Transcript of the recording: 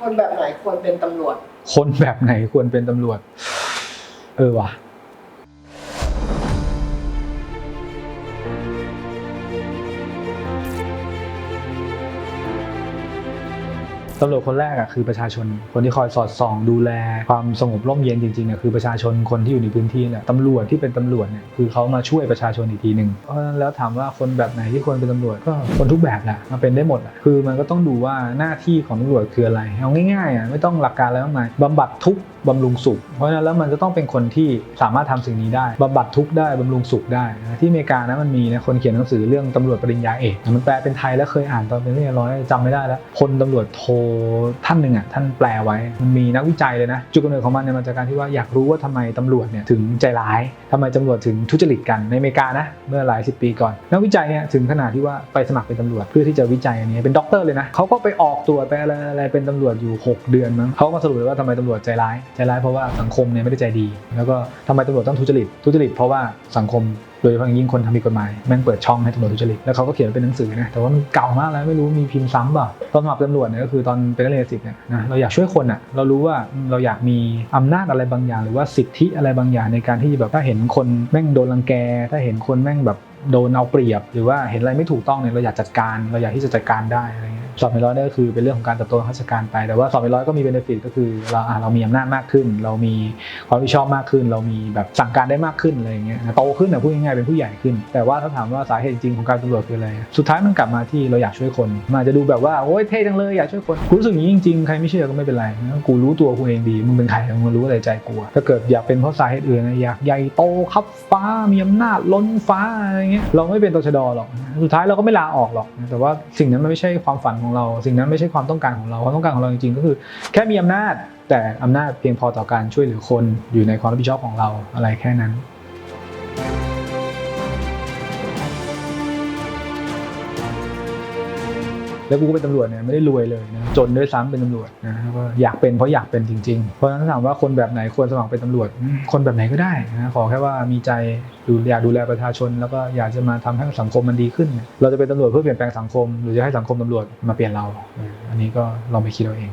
คนแบบไหนควรเป็นตำรวจ คนแบบไหนควรเป็นตำรวจ เออว่ะ ตำรวจคนแรกอะคือประชาชนคนที่คอยสอดส่องดูแล ความสงบร่มเย็นจริงๆอะคือประชาชนคนที่อยู่ในพื้นที่แหละตำรวจที่เป็นตำรวจเนี่ยคือเขามาช่วยประชาชนอีกทีหนึ่งเพราะฉะนั้นแล้วถามว่าคนแบบไหนที่ควรเป็นตำรวจก็คนทุกแบบแหละมาเป็นได้หมดแหละคือมันก็ต้องดูว่าหน้าที่ของตำรวจคืออะไรเอาง่ายๆอะไม่ต้องหลักการอะไรมากมายบำบัดทุกบำรุงสุข เพราะฉะนั้นแล้วมันจะต้องเป็นคนที่สามารถทำสิ่งนี้ได้บำบัดทุกได้บำรุงสุขได้นะที่อเมริกานะมันมีนะคนเขียนหนังสือเรื่องตำรวจปริญญาเอกมันแปลเป็นไทยแล้วเคยอ่านตอนเป็นเรียนร้อยจำไม่ได้แล้วพลตำรวจโทท่านหนึ่งอะท่านแปลไว้มันมีนักวิจัยเลยนะ จุดกำเนิดของมันเนี่ยมาจากการที่ว่าอยากรู้ว่าทำไมตำรวจเนี่ยถึงใจร้ายทำไมตำรวจถึงทุจริตกันในอเมริกานะเมื่อหลายสิบปีก่อน นักวิจัยเนี่ยถึงขนาดที่ว่าไปสมัครเป็นตำรวจเพื่อที่จะวิจัยอันนี้เป็นด็อกเตอร์เลยนะเขาก็ไปออกตัวไปอะไรอะไรเป็นตำรวจอยู่ 6 เดือนมั้งเขาก็มาสรุปเลยว่าทำไมตำรวจใจร้ายใจร้ายเพราะว่าสังคมเนี่ยไม่ได้ใจดี แล้วก็ทำไมตำรวจต้องทุจริตทุจริตเพราะว่าสังคม ดยเฉพาะอย่างยิ่งคนทำผิดกฎหมายแม่งเปิดช่องให้ตำรวจทุจริตแล้วเขาก็เขียนเป็นหนังสือนะแต่ว่ามันเก่ามากแล้วไม่รู้มีพิมพ์ซ้ำเปล่าตอนสมัครตำรวจเนี่ยก็คือตอนเป็นนักเรียนสิบเนี่ยนะเราอยากช่วยคนอะเรารู้ว่าเราอยากมีอำนาจอะไรบางอย่าง หรือว่าสิทธิอะไรบางอย่างในการที่แบบถ้าเห็นคนแม่งโดนรังแก ถ้าเห็นคนแม่งแบบโดนเอาเปรียบ หรือว่าเห็นอะไรไม่ถูกต้องเนี่ยเราอยากจัดการ เราอยากที่จะจัดการได้อะไร สอบในร้อยเนี่ยก็คือเป็นเรื่องของการเติบโตทางราชการไป แต่ว่าสอบในร้อยก็มีเบนฟิตก็คือเราอะเรามีอำนาจมากขึ้น เรามีความรับผิดชอบมากขึ้น เรามีแบบสั่งการได้มากขึ้นอะไรอย่างเงี้ยนะโตขึ้นนะพูดง่ายๆเป็นผู้ใหญ่ขึ้น แต่ว่าถ้าถามว่าสาเหตุจริงของการตำรวจคืออะไร สุดท้ายมันกลับมาที่เราอยากช่วยคนมันอาจจะดูแบบว่าโอ๊ยเท่จังเลยอยากช่วยคนรู้สึกอย่างนี้จริงๆใครไม่เชื่อก็ไม่เป็นไรกูรู้ตัวกูเองดีมึงเป็นใครมึงรู้อะไรใจกูอะถ้าเกิดอยากเป็นเพราะสาเหตุอื่นะอยากใหญ่โตครับฟ้ามีอำนาจล้นฟ้าอะไรเงี้ยเราไม่เป็นตชดหรอก สุดท้ายเราก็ไม่ลาออกหรอก แต่ว่าสิ่งนั้นมันไม่ใช่ความฝันของเรา สิ่งนั้นไม่ใช่ความต้องการของเราความต้องการของเราจริงๆ ก็คือ แค่มีอำนาจแต่อำนาจเพียงพอต่อการช่วยเหลือคนอยู่ในความรับผิดชอบของเราอะไรแค่นั้น แล้วกูก็เป็นตำรวจเนี่ยไม่ได้รวยเลยนะจนด้วยซ้ำเป็นตำรวจนะก็อยากเป็นเพราะอยากเป็นจริง ๆ เพราะฉะนั้นถามว่าคนแบบไหนควรสมัครเป็นตำรวจ คนแบบไหนก็ได้นะขอแค่ว่ามีใจดูอยากดูแลประชาชน แล้วก็อยากจะมาทำให้สังคมมันดีขึ้น เราจะเป็นตำรวจเพื่อเปลี่ยนแปลงสังคม หรือจะให้สังคมตำรวจมาเปลี่ยนเราอออันนี้ก็ลองไปคิดเอาเอง